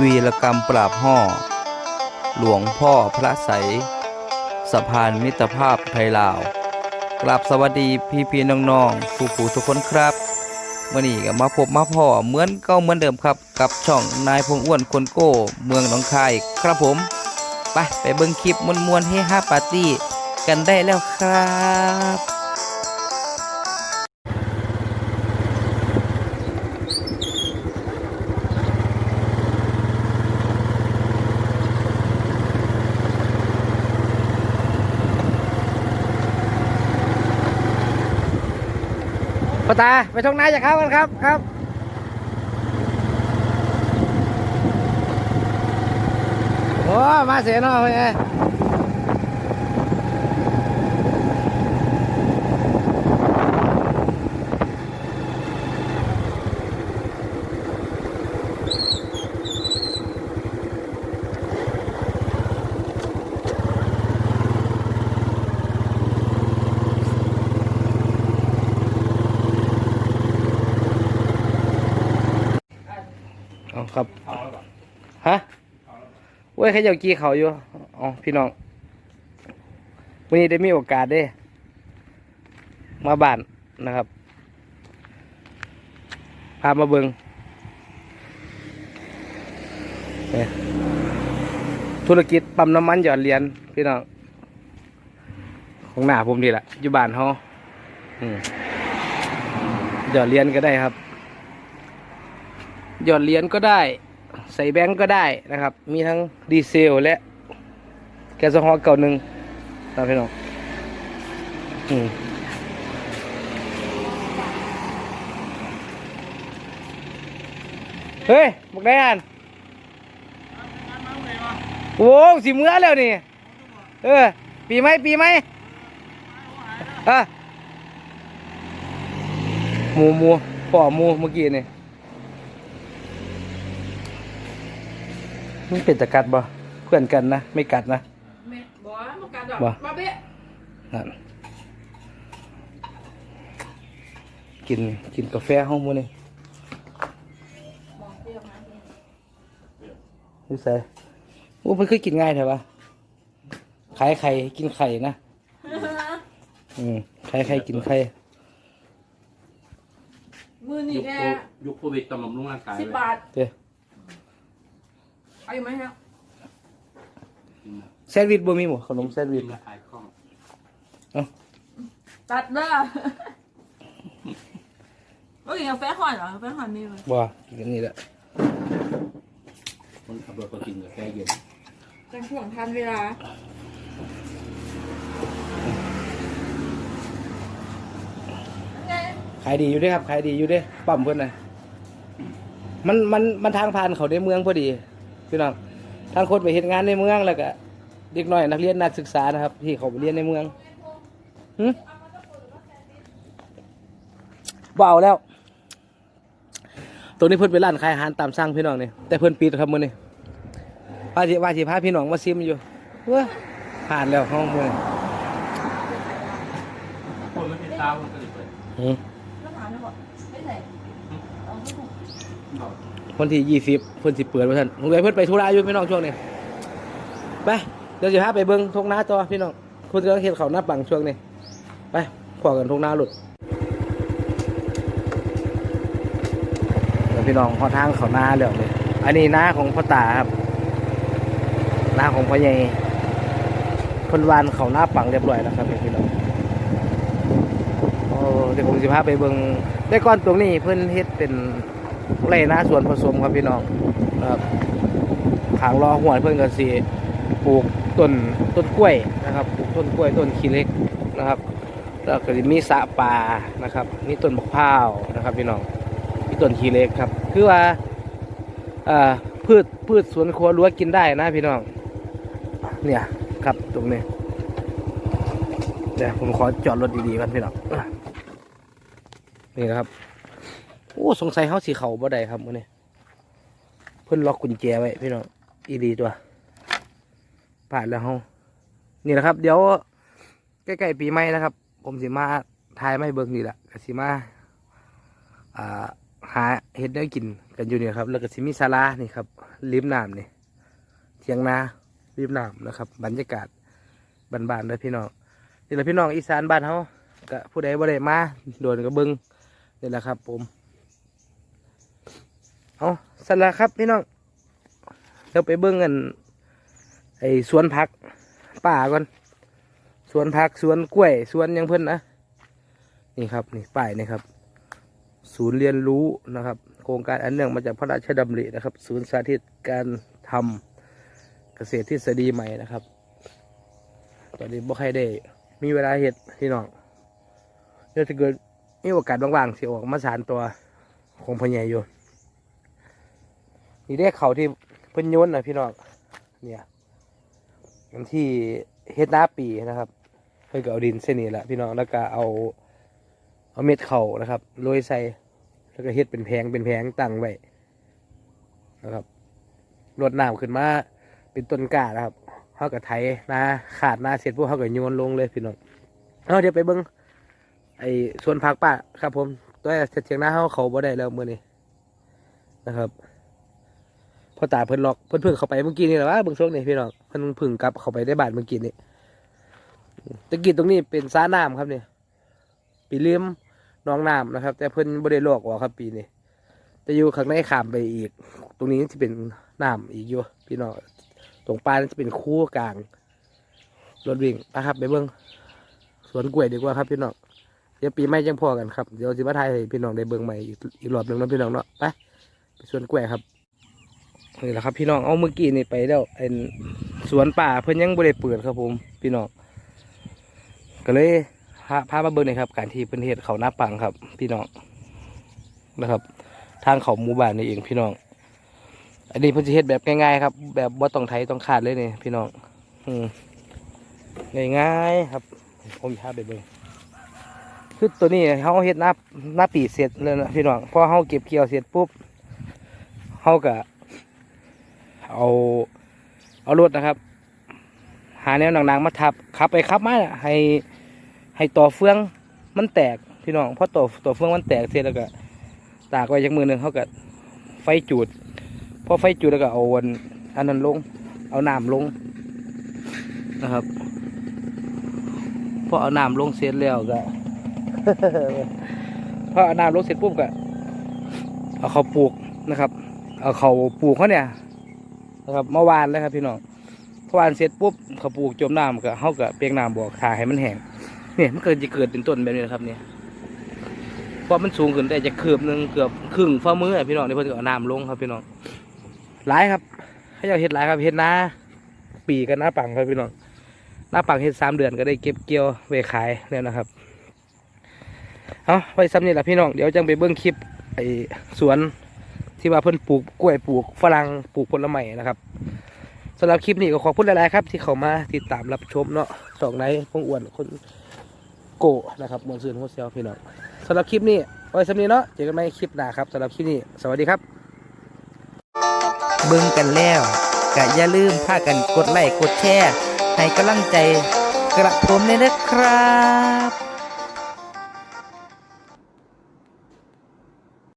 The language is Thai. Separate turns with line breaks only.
วีรกรรมปราบห่อ หลวงพ่อพระใสยสะพานมิตรภาพไทยลาวกราบสวัสดีพี่พี่น้องๆผู้ผู้ทุกคนครับวันนี้ก็มาพบมาพ่อเหมือนเก่าเหมือนเดิมครับ กับช่องนายพงอ้วนคนโก้ เมืองหนองคายครับผม ไปไปเบิ่งคลิปมวนๆให้ห้าปาร์ตี้กันได้แล้วครับ ตา ไปทงนาจากเขากันครับครับโอ้มาเสียนาะเพื่อนเลย เว้ยเขาเจ้ากี้เขาอยู่อ๋อพี่น้องวันนี้ได้มีโอกาสได้ มาบ้านนะครับ พามาเบิงเนี่ยธุรกิจปั๊มน้ำมันหยอดเหรียญพี่น้อง ของหน้าผมดีแหละอยู่บ้านเขาอืมหยอดเหรียญก็ได้ครับ หยอดเหรียญก็ได้ ใส่แบงก์ก็ได้นะครับ มีทั้งดีเซลและแก๊สฮอลเก่าหนึ่งนะพี่น้องเฮ้ยบอกได้อันโอ้สิเมื่อแล้วนี่ เออ ปีไหมปีไหมอะหมูหมูพ่อหมูเมื่อกี้นี่ มันเป็นตะกัดบ่เพื่อนกันนะ ไม่กัดนะ
แม่บอกว่ามากัดดอก
บ่
มาเบ๊ะ
นั่นกินกินกาแฟห้องมูนี่
บอกเปรี้ยวนะ
นี่ใส่โอ้มันคือกินง่ายเถอะวะขายไข่กินไข่นะอืมขายไข่กินไข่
มือนี่
ยุค
แก
โคยุคโควิดกำลังรุ่งร่างกาย
สิบ
เลย
บาท
เด้ อ
เอาอยู่ไหมครับ
กินนะ
แซนด์วิชบ่มีบ่ขนมแซนด์วิ
กิ
ช
นละขายคล่อง
ตัดเด้อเอ้ยกาแฟห่อนเหรอกาแฟห่อนมีไหม
บ่กินนี่แหละ
คนขับรถก็กินกาแฟเย็น
จังห่วงทันเวลา
ขายดีอยู่เด้ครับขายดีอยู่เด้ปั๊มเพิ่นน่ะมันมันมันทางผ่านเขาในเมืองพอดี พี่น้องทางคนไปเฮ็ดงานในเมืองแล้วก็เด็กน้อยนักเรียนนักศึกษานะครับ ที่เขาไปเรียนในเมืองหึบ่เอาแล้ว ตัวนี้เพิ่นเป็นร้านขายอาหารตามสั่งพี่น้องนี่แต่เพิ่นปิดครับมื้อนี้ว่าสิว่าสิพาพี่น้องมาซิมอยู่เว้อผ่านแล้วห้องมื้อนี้
คนม่เป็นเช้ามนก็เลยเปิด
หึ
แล้วถามเลยบอกไม่ใส่เอาไม่ถูก
เอา
วันที่ยี่สิบเพิ่นสิเปิดว่าท่านผมเลยเพิ่นไปธุระอยู่พี่น้องช่วงนี้ไปเดี๋ยวสิพาไปเบิ่งทงนาต่อพี่น้องคุณจะเห็นเขาหน้าปังช่วงนี้ไปพอกันทงนาหลุดเดี๋ยวพี่น้องพอทางเขาน้าแล้วเลยอันนี้หน้าของพ่อตาครับหน้าของพ่อใหญ่เพิ่นวานเขาหน้าปังเรียบร้อยแล้วครับพี่น้องโอ้เดี๋ยวผมสิพาไปเบิ่งแต่ก่อนตรงนี้เพิ่นเฮ็ดเป็น ไรนะส่วนผสมครับพี่น้องครับขางรอหัวเพื่อนกันสีปลูกต้นต้นกล้วยนะครับปลูกต้นกล้วยต้นขี้เล็กนะครับแล้วก็จะมีสะปลานะครับมีต้นมะพร้าวนะครับพี่น้องมีต้นขี้เล็กครับ คือว่าอ่าพืชพืชสวนครัวรั้วกินได้นะพี่น้องเนี่ยครับตรงนี้เดี๋ยวผมขอจอดรถดีๆกันพี่น้องนี่นะครับ โอ้สงสัยเขาสีเขาบ่ได้ครับมื้อนี้เพิ่อนล็อกกุญแจไว้พี่น้องอีดีตัวผ่านแล้วเฮานี่แหละครับ เดี๋ยวใกล้ๆปีใหม่นะครับ ผมสิมาทายไม่เบิ่งนี่แหละก็สิมาอ่าหาเฮ็ดได้กินกันอยู่เนี่ยครับ แล้วก็สิมีศาลานี่ครับริมน้ำนี่เทียงนาริมน้ำนะครับ บรรยากาศบ้านๆเลยพี่น้องนี่แหละพี่น้องอีสานบ้านเฮาก็ผู้ใดบ่ได้มาโดนก็เบิ่งนี่แหละครับ ผม เอาสละครับพี่น้องเดี๋ยวไปเบิ่งกันไอ้สวนผักป่าก่อนสวนผักสวนกล้วยสวนยังเพิ่อนนะนี่ครับนี่ป้ายนี่ครับ ศูนย์เรียนรู้นะครับ โครงการอันเนื่องมาจากพระราชดำรินะครับ ศูนย์สาธิตการทำเกษตรทฤษฎีใหม่นะครับ ตอนนี้บ่ใครได้ มีเวลาเห็ดพี่น้องเดี๋ยวถ้าเกิดมีโอกาสว่างๆสิออกมาสารตัวของพญายอยู่ นี่ได้เขาที่เพิ่นโยนนะพี่น้องเนี่ยอันที่เฮ็ดหน้าปีนะครับ เพิ่นก็เอาดินเส้นนี้แหละพี่น้องแล้วก็เอา เอาเม็ดเข่านะครับโรยใส่แล้วก็เฮ็ดเป็นแพงเป็นแพงตั้งไว้นะครับรดน้ำขึ้นมาเป็นต้นกล้านะครับเขากับไถนาขาดนาเสร็จพวกเขาก็โยนลงเลยพี่น้องเอาเดี๋ยวไปเบิ้งไอ้สวนผักป่าครับ ผมตัวเสียงหน้าเขาเขาบ่ได้แล้วมือนี้นะครับ พ่อตาเพิ่นล็อกเพิ่นเพิ่งเข้าไปเมื่อกี้นี่แหละว่าเบิ่งช่วงนี้พี่น้องเพิ่นเพิ่งกลับเข้าไปได้บานเมื่อกี้นี่ตะกี้ตรงนี้เป็นสระน้ำครับเนี่ยปีเลี้ยมน้องน้ำนะครับ แต่เพิ่นบ่ได้ลอกออกครับปีนี้แต่อยู่ข้างในขามไปอีก ตรงนี้จะเป็นน้ำอีกอยู่พี่น้องตรงปลายจะเป็นคู่กลางรถวิ่งนะครับไปเบิ่งสวนกล้วยดีกว่าครับพี่น้องเดี๋ยวปีใหม่จังพอกันครับเดี๋ยวสิมาถ่ายพี่น้องได้เบิ่งใหม่อีกอีกรอบหนึ่งนะพี่น้องเนาะไปไปสวนกล้วยครับ นี่แหละครับพี่น้องเอาเมื่อกี้นี่ไปแล้วไอ้สวนป่าเพิ่นยังบ่ได้เปิดครับผมพี่น้องก็เลยพาพามาเบิ่งน่อยครับ การที่เพิ่นเฮ็ดเขาหน้าปังครับ พี่น้องนะครับ ทางเขาหมู่บ้านนี่เองพี่น้อง อันนี้เพิ่นสิเฮ็ดแบบง่ายๆครับ แบบบ่ต้องไถต้องขาดเลยนี่พี่น้องอืมง่ายๆครับ ผมพาไปเบิ่งคือตัวนี้เฮาเฮ็ดหน้าหน้าปีเสร็จเลยนะพี่น้องพอเฮาเก็บเกี่ยวเสร็จปุ๊บเฮาก็ เอาเอารถนะครับ หาแนวหนังๆมาทับขับไปขับมาน่ะให้ให้ต่อเฟืองมันแตกพี่น้องพอต่อต่อเฟืองมันแตกเสร็จแล้วก็ตากไว้จากมือหนึ่งเขาก็ไฟจูดพอไฟจูดแล้วก็เอาวันอันนั้นลง เอาน้ำลงนะครับพอเอาน้ำลงเสร็จแล้วก็พอเอาน้ำลงเสร็จปุ๊บก็เอาเขาปลูกนะครับ เอาเขาปลูกเขาเนี่ย นะครับเมื่อวานเลยครับพี่น้องพอวานเสร็จปุ๊บเขาปลูกจมน้ำก็เขาก็เปียกน้ำบอกถ่าให้มันแห้งเนี่ยมันเกิดจะเกิดเป็นต้นแบบนี้นะครับเนี่ยเพราะมันสูงขึ้นแต่จะเกือบหนึ่งเกือบครึ่งฝ่ามืออะพี่น้องนี่เพิ่นเอาน้ำลงครับพี่น้องหลายครับเขาจะเฮ็ดหลายครับเฮ็ดนาปีกันหน้าปังครับพี่น้องหน้าปังเฮ็ดสามเดือนก็ได้เก็บเกี่ยวไว้ขายแล้วนะครับเอาไปซ้ำนี่แหละพี่น้องเดี๋ยวจังไปเบิ้องคลิปไอสวน ที่ว่าเพิ่นปลูกกล้วยปลูกฝรั่งปลูกผลไม้นะครับสำหรับคลิปนี้ก็ขอบคุณหลายๆครับ ที่เขามาติดตามรับชมเนาะสองในพงอ้วนคนโกะนะครับมอนซูนโฮเซลพี่น้องสำหรับคลิปนี้ไว้สำนีเนาะเจอกันใหม่คลิปหน้าครับสำหรับคลิปนี้สวัสดีครับ
เบิ่งกันแล้วก็อย่าลืมพากันกดไลค์กดแชร์ให้กำลังใจกระผมเลยนะครับ